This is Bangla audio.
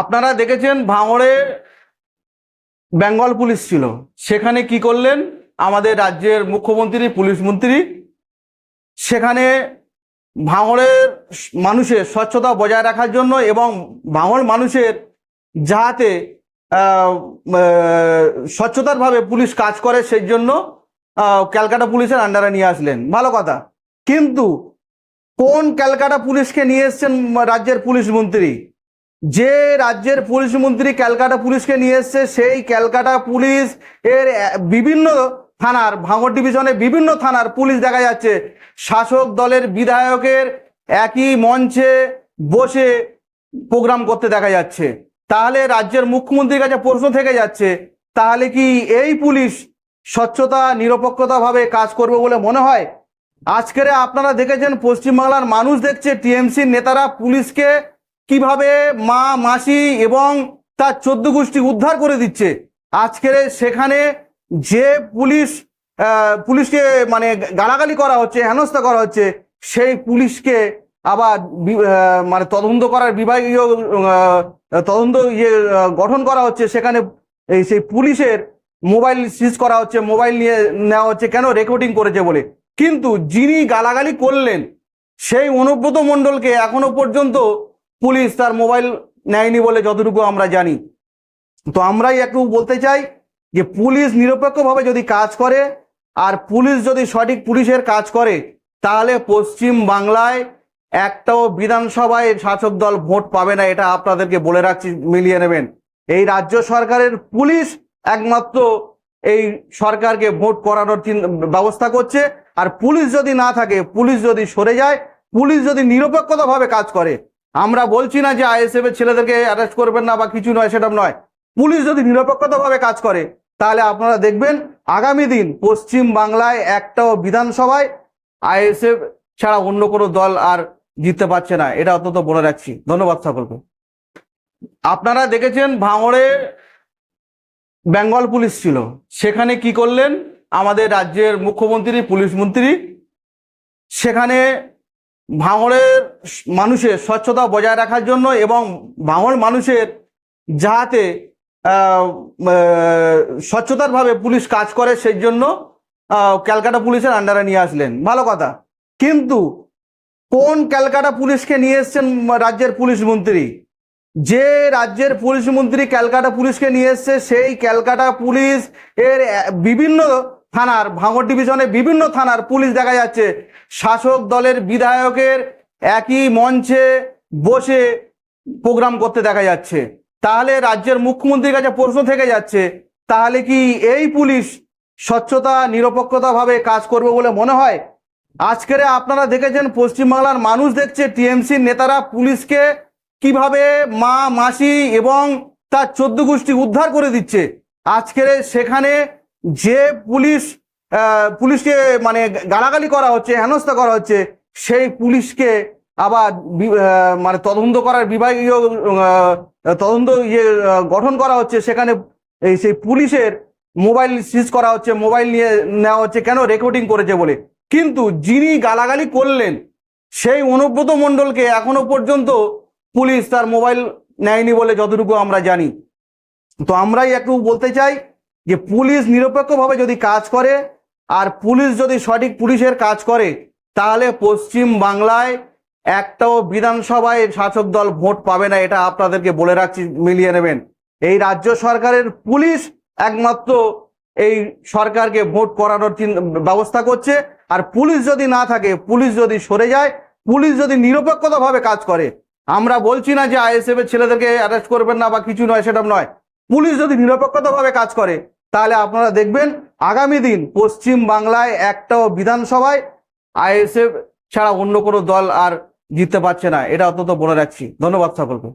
আপনারা দেখেছেন ভাঙড়ে বেঙ্গল পুলিশ ছিল। সেখানে কি করলেন? আমাদের রাজ্যের মুখ্যমন্ত্রী, পুলিশ মন্ত্রী, সেখানে ভাঙড়ের মানুষের স্বচ্ছতা বজায় রাখার জন্য এবং ভাঙড় মানুষের যাহাতে স্বচ্ছতারভাবে পুলিশ কাজ করে, সেই জন্য ক্যালকাটা পুলিশের আন্ডারে নিয়ে আসলেন। ভালো কথা। কিন্তু কোন ক্যালকাটা পুলিশকে নিয়ে এসছেন রাজ্যের পুলিশ মন্ত্রী? যে রাজ্যের পুলিশ মন্ত্রী ক্যালকাটা পুলিশকে নিয়ে এসছে, সেই ক্যালকাটা পুলিশ এর বিভিন্ন থানার, ভাঙড় ডিভিশনে বিভিন্ন থানার পুলিশ দেখা যাচ্ছে। শাসক দলের বিধায়কের একই মঞ্চে বসে প্রোগ্রাম করতে দেখা যাচ্ছে। তাহলে রাজ্যের মুখ্যমন্ত্রীর কাছে প্রশ্ন থেকে যাচ্ছে, তাহলে কি এই পুলিশ স্বচ্ছতা, নিরপেক্ষতাভাবে কাজ করবে বলে মনে হয়? আজকের আপনারা দেখেছেন, পশ্চিমবাংলার মানুষ দেখছে, টিএমসির নেতারা পুলিশকে কীভাবে মা, মাসি এবং তার চোদ্দ গোষ্ঠী উদ্ধার করে দিচ্ছে? আজকের সেখানে যে পুলিশ পুলিশকে মানে গালাগালি করা হচ্ছে, হেনস্থা করা হচ্ছে, সেই পুলিশকে আবার মানে তদন্ত করার বিভাগীয় তদন্ত ইয়ে গঠন করা হচ্ছে। সেখানে এই সেই পুলিশের মোবাইল সিজ করা হচ্ছে, মোবাইল নিয়ে নেওয়া হচ্ছে, কেন রেকর্ডিং করেছে বলে। কিন্তু যিনি গালাগালি করলেন, সেই অনুব্রত মণ্ডলকে এখনও পর্যন্ত পুলিশ তার মোবাইল নেয়নি বলে যতটুকু আমরা জানি। তো আমরাই একটু বলতে চাই যে পুলিশ নিরপেক্ষভাবে যদি কাজ করে আর পুলিশ যদি সঠিক পুলিশের কাজ করে, তাহলে পশ্চিম বাংলায় একটাও বিধানসভায় শাসক দল ভোট পাবে না, এটা আপনাদেরকে বলে রাখছি, মিলিয়ে নেবেন। এই রাজ্য সরকারের পুলিশ একমাত্র এই সরকারকে ভোট করানোর ব্যবস্থা করছে। আর পুলিশ যদি না থাকে, পুলিশ যদি সরে যায়, পুলিশ যদি নিরপেক্ষতাভাবে কাজ করে আমরা বলছি না যে আইএসএফ এর ছেলেদেরকে অ্যারেস্ট করবেন না বা কিছু নয়, সেটা নয়। পুলিশ যদি নিরপেক্ষতাভাবে কাজ করে, তাহলে আপনারা দেখবেন আগামী দিন পশ্চিম বাংলায় একটাও বিধানসভায় আইএসএফ ছাড়া অন্য কোনো দল আর জিততে পারছে না। এটা অন্তত বলে রাখছি। ধন্যবাদ সকলকে। আপনারা দেখেছেন ভাঙড়ে বেঙ্গল পুলিশ ছিল। সেখানে কি করলেন? আমাদের রাজ্যের মুখ্যমন্ত্রী, পুলিশ মন্ত্রী, সেখানে ভাঙড়ের মানুষের স্বচ্ছতা বজায় রাখার জন্য এবং ভাঙড় মানুষের যাহাতে স্বচ্ছতারভাবে পুলিশ কাজ করে সেই জন্য ক্যালকাটা পুলিশের আন্ডারে নিয়ে আসলেন। ভালো কথা। কিন্তু কোন ক্যালকাটা পুলিশকে নিয়ে এসছেন রাজ্যের পুলিশ মন্ত্রী? যে রাজ্যের পুলিশ মন্ত্রী ক্যালকাটা পুলিশকে নিয়ে এসছে, সেই ক্যালকাটা পুলিশ এর বিভিন্ন থানার ভাঙড় ডিভিশনে বিভিন্ন থানার পুলিশ দেখা যাচ্ছে। শাসক দলের বিধায়কের একই মঞ্চে বসে প্রোগ্রাম করতে দেখা যাচ্ছে। তাহলে রাজ্যের মুখ্যমন্ত্রীর কাছে প্রশ্ন থেকে যাচ্ছে, তাহলে কি এই পুলিশ স্বচ্ছতা, নিরপেক্ষতাভাবে কাজ করবে বলে মনে হয়? আজকের আপনারা দেখেছেন, পশ্চিমবাংলার মানুষ দেখছে, টিএমসির নেতারা পুলিশকে কীভাবে মা, মাসি এবং তার চোদ্দ গোষ্ঠী উদ্ধার করে দিচ্ছে। আজকের সেখানে যে পুলিশ পুলিশকে মানে গালাগালি করা হচ্ছে, হেনস্থা করা হচ্ছে, সেই পুলিশকে আবার মানে তদন্ত করার বিভাগীয় তদন্ত ইয়ে গঠন করা হচ্ছে। সেখানে এই সেই পুলিশের মোবাইল সিজ করা হচ্ছে, মোবাইল নিয়ে নেওয়া হচ্ছে, কেন রেকর্ডিং করেছে বলে। কিন্তু যিনি গালাগালি করলেন, সেই অনুব্রত মণ্ডলকে এখনও পর্যন্ত পুলিশ তার মোবাইল নেয়নি বলে যতটুকু আমরা জানি। তো আমরাই একটু বলতে চাই যে পুলিশ নিরপেক্ষভাবে যদি কাজ করে আর পুলিশ যদি সঠিক পুলিশের কাজ করে, তাহলে পশ্চিম বাংলায় একটাও বিধানসভায় শাসক দল ভোট পাবে না, এটা আপনাদেরকে বলে রাখছি, মিলিয়ে নেবেন। এই রাজ্য সরকারের পুলিশ একমাত্র এই সরকারকে ভোট করানোর ব্যবস্থা করছে। আর পুলিশ যদি না থাকে, পুলিশ যদি সরে যায়, পুলিশ যদি নিরপেক্ষতাভাবে কাজ করে, আমরা বলছি না যে আইএসএফ এর ছেলেদেরকে অ্যারেস্ট করবেন না বা কিছু নয়, সেটা নয়। পুলিশ যদি নিরপেক্ষতাভাবে কাজ করে, তাহলে আপনারা দেখবেন আগামী দিন পশ্চিম বাংলায় একটাও বিধানসভায় আইএসএফ ছাড়া অন্য কোনো দল আর জিততে পারছে না। এটা অন্তত বলে রাখছি। ধন্যবাদ সকলকে।